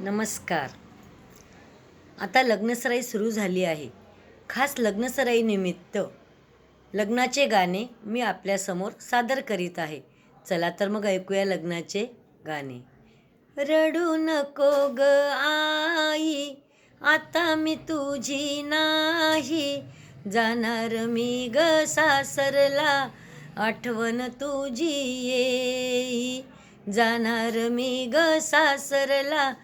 नमस्कार. आता लग्नसराई सुरू झाली आहे. खास लग्नसराईनिमित्त लग्नाचे गाणे मी आपल्यासमोर सादर करीत आहे. चला तर मग ऐकूया लग्नाचे गाणे. रडू नको ग आई आता मी तुझी नाही. जाणार मी ग सासरला आठवण तुझी येई. जाणार मी ग सासरला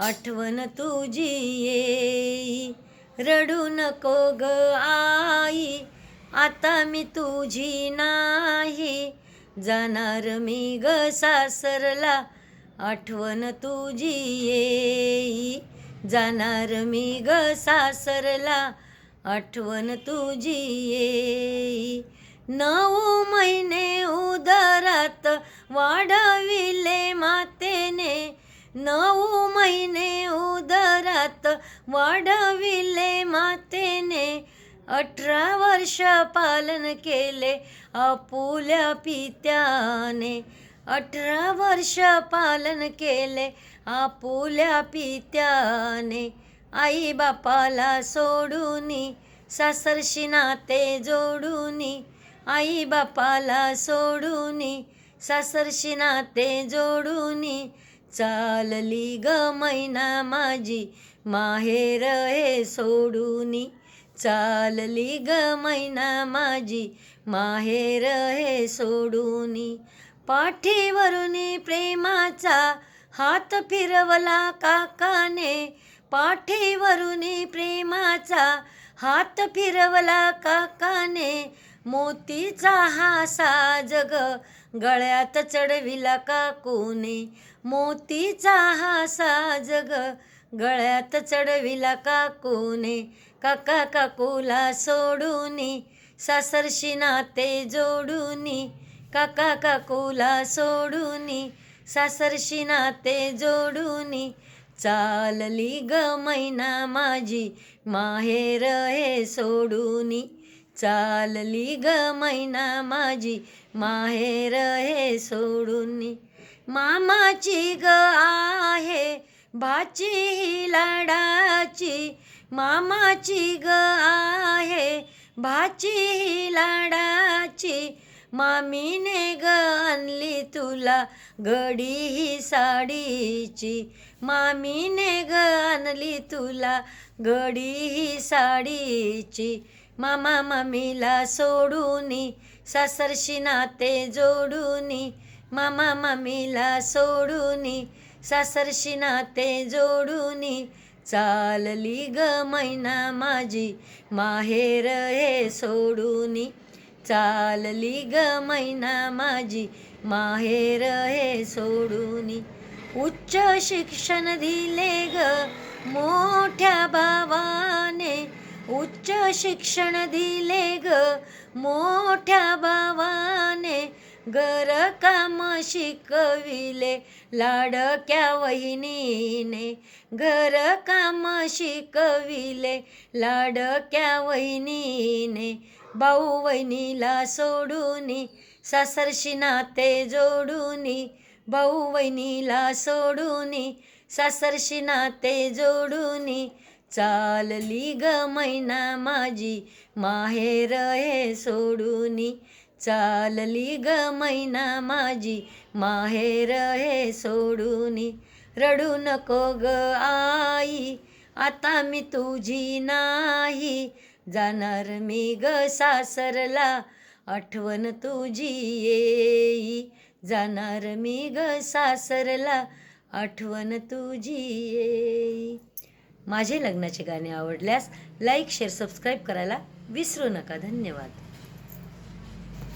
आठवण तुझी येई. रडू नको ग आई आता मी तुझी नाही. जाणार मी ग सासरला आठवण तुझी येई. जाणार मी ग सासरला आठवण तुझी येई. नऊ महिने उदरात वाढविले मातेने नऊ महिने उदरात वाढविले मातेने. अठरा वर्ष पालन केले आपुल्या पित्याने. अठरा वर्ष पालन केले आपुल्या पित्याने. आई बापाला सोडूनी सासरशी नाते जोडूनी. आई बापाला सोडूनी सासरशी नाते जोडूनी. चालली ग मैना माझी माहेर हे सोडूनी. चालली ग मैना माझी माहेर हे सोडूनी. पाठीवरून प्रेमाचा हात फिरवला काकाने. पाठीवरून प्रेमाचा हात फिरवला काकाने. मोतीचा हा साजग गळ्यात चढविला काकूने. मोतीचा हा साज ग गळ्यात चढविला काकूने. काका काकूला सोडूनी सासरशी नाते जोडूनी काका काकूला सोडूनी सासरशी नाते जोडूनी. चालली ग मैना माझी माहेर हे सोडूनी. चालली ग मैना माझी माहेर हे सोडून. मामाची ग आहे भाची ही लाडाची. मामाची ग आहे भाची ही लाडाची. मामीने ग आणली तुला गडी ही साडीची. मामीने ग आणली तुला गडी ही साडीची. मामा मामीला सोडूनी सासरशी नाते जोडूनी मामा मामीला सोडूनी सासरशी नाते जोडूनी चालली ग मैना माझी माहेर हे सोडूनी चालली ग मैना माझी माहेर हे सोडूनी. उच्च शिक्षण दिले ग मोठ्या भावा उच्च शिक्षण दिले ग. मोठ्या भावाने गर काम शिकविले. लाडक्या वहिनीने घर काम शिकविले. लाडक्या वहिनीने भाऊ वहिनीला सोडूनी सासरशी नाते जोडूनी भाऊ वहिनीला सोडूनी सासरशी नाते जोडूनी चालली ग मैना माझी माहेर हे सोडूनी. चालली ग मैना माझी माहेर हे सोडूनी. रडू नको ग आई आता मी तुझी नाही. जाणार मी ग सासरला आठवण तुझी येई. जाणार मी ग सासरला आठवण तुझी येई. माझे लग्नाचे गाणे आवडल्यास लाईक शेअर सबस्क्राईब करायला विसरू नका. धन्यवाद.